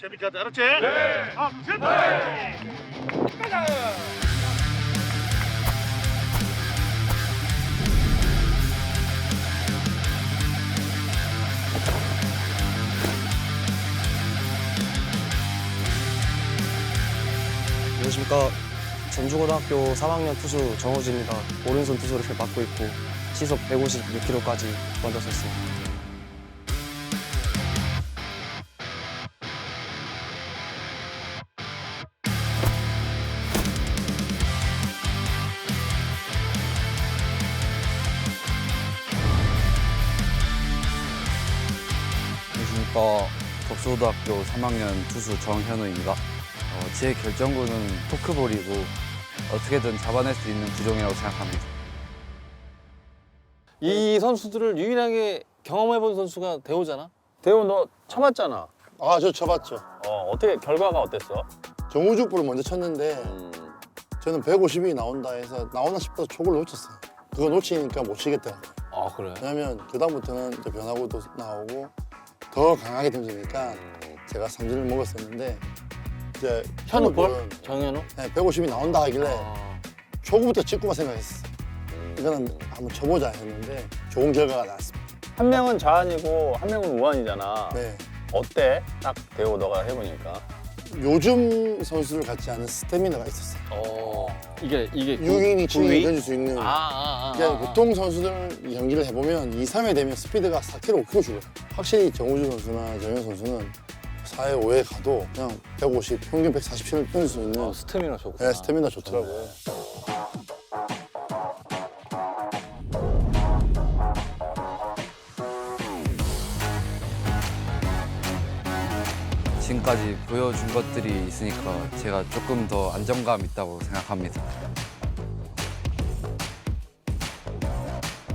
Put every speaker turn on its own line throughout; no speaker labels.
재밌게 하자 알았지? 네 하나 둘셋
안녕하십니까. 전주고등학교 3학년 투수 정우진입니다. 오른손 투수를 맡고 있고 시속 156km까지 던져서 있습니다.
안녕하십니까. 덕수고등학교 3학년 투수 정현우입니다. 어, 제 결정구는 토크볼이고 어떻게든 잡아낼 수 있는 구종이라고 생각합니다.
이 선수들을 유일하게 경험해본 선수가 대호잖아. 대호 너 쳐봤잖아.
아, 저 쳐봤죠.
어 어떻게 결과가 어땠어?
정우주부를 먼저 쳤는데 저는 150이 나온다 해서 나오나 싶어서 촉을 놓쳤어요. 그거 놓치니까 못 치겠다.
아 그래.
왜냐면 그 다음부터는 이제 변화구도 나오고 더 강하게 던지니까 제가 삼진을 먹었었는데 이제
현우볼?
현우볼은
정현우?
네, 150이 나온다 하길래
아,
초구부터 찍고만 생각했어. 이거는 한번 쳐보자 했는데 좋은 결과가 나왔습니다.
한 명은 좌완이고 한 명은 우완이잖아.
네.
어때? 딱 대호 너가 해보니까.
요즘 선수들 같지 않은 스태미나가 있었어요.
어 이게 이게 구-
6인이 7인이
구위?
던질 수 있는
아, 아, 아,
그냥
아, 아.
보통 선수들 경기를 해보면 2, 3회 되면 스피드가 4km, 5km 줄어요. 확실히 정우주 선수나 정현 선수는 4회, 5회 가도 그냥 150, 평균 147을 던질 수 있는
어, 스태미나 좋구나.
네, 스태미나 좋더라고요.
지금까지 보여준 것들이 있으니까 제가 조금 더 안정감 있다고 생각합니다.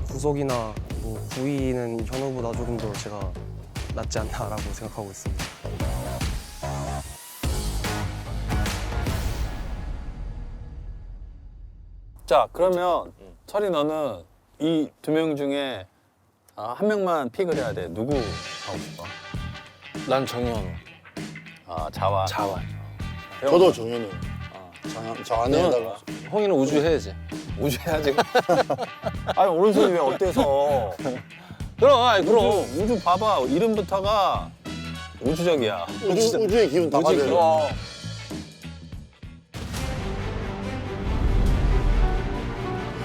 구속이나 뭐 구위는 현우보다 조금 더 제가 낫지 않나라고 생각하고 있습니다.
자 그러면 철이 너는 이 두 명 중에 아, 한 명만 픽을 해야 돼. 누구 하고 싶어?
난 정현우.
아 자완.
자완.
저도 정현우.
어.
저, 저 안에 해달라.
홍이는 우주 해야지.
우주 해야지. 아니 오른손이 왜 어때서?
그럼, 아이,
그럼. 우주 봐봐 이름부터가 우주적이야.
우주, 우주의 기운 다
우주
받아요.
그럼.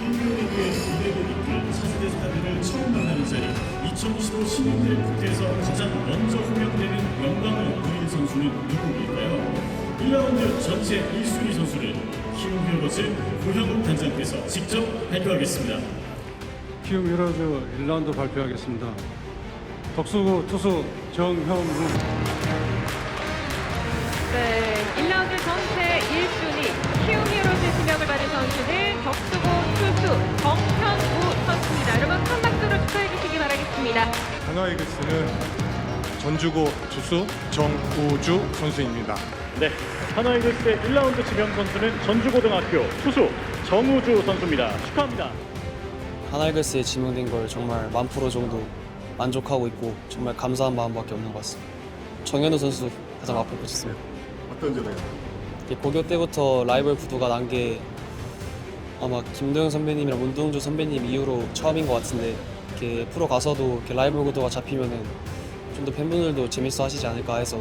인류리그의 200을 차세대 스타들을 처음 만나는 자리 2025 신인들 국대에서 가장 먼저 호명되는 1라운드 전체 1순위 선수를 키움 히어로즈 고현욱 단장께서 직접 발표하겠습니다.
키움 히어로즈 1라운드 발표하겠습니다. 덕수구 투수 정형우
네, 1라운드 전체 1순위 키움 히어로즈 지명을 받은 선수는 덕수고 투수 정현우 선수입니다. 여러분 큰 박수로 축하해 주시기 바라겠습니다.
하나이글스는 전주고 투수 정우주 선수입니다.
네, 하나이글스의 1라운드 지명 선수는 전주고등학교 투수 정우주 선수입니다. 축하합니다.
하나이글스에 지명된 걸 정말 만 프로 정도 만족하고 있고 정말 감사한 마음밖에 없는 것 같습니다. 정현우 선수 가장 앞에 붙였습니다.
어떤 점에요?
고교 때부터 라이벌 구도가 난 게 아마 김도영 선배님이랑 문동주 선배님 이후로 처음인 것 같은데 이렇게 프로 가서도 이렇게 라이벌 구도가 잡히면은 좀 더 팬분들도 재밌어 하시지 않을까 해서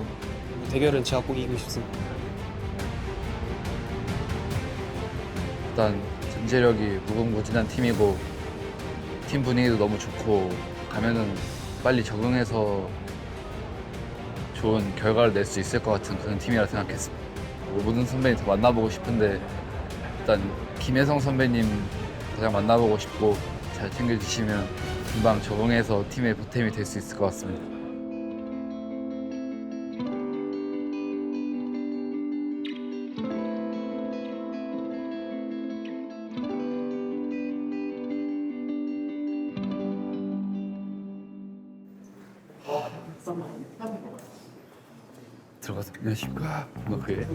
대결은 제가 꼭 이기고 싶습니다.
일단 전체력이 무궁무진한 팀이고 팀 분위기도 너무 좋고 가면은 빨리 적응해서 좋은 결과를 낼 수 있을 것 같은 그런 팀이라 생각했습니다. 뭐 모든 선배님 다 만나보고 싶은데 일단 김혜성 선배님 가장 만나보고 싶고 잘 챙겨주시면 금방 적응해서 팀의 보탬이 될 수 있을 것 같습니다. 들어가서 안녕하십니까 뭐 그래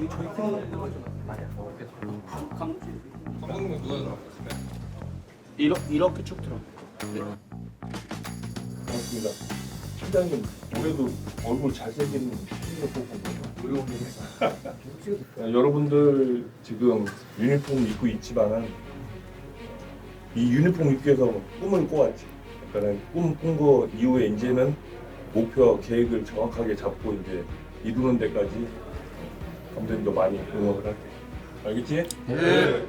이렇게 쭉 들어.
반갑습니다. 팀장님 올해도 얼굴 잘생긴 팀을 뽑은 거예요. 여러분들 지금 유니폼 입고 있지만은 이 유니폼 입기 위해서 꿈을 꿔왔지. 그러니까 꿈꾼 거 이후에 이제는 목표 계획을 정확하게 잡고 이제 이루는 데까지 감독님도 많이 응원을 할게. 알겠지? 네.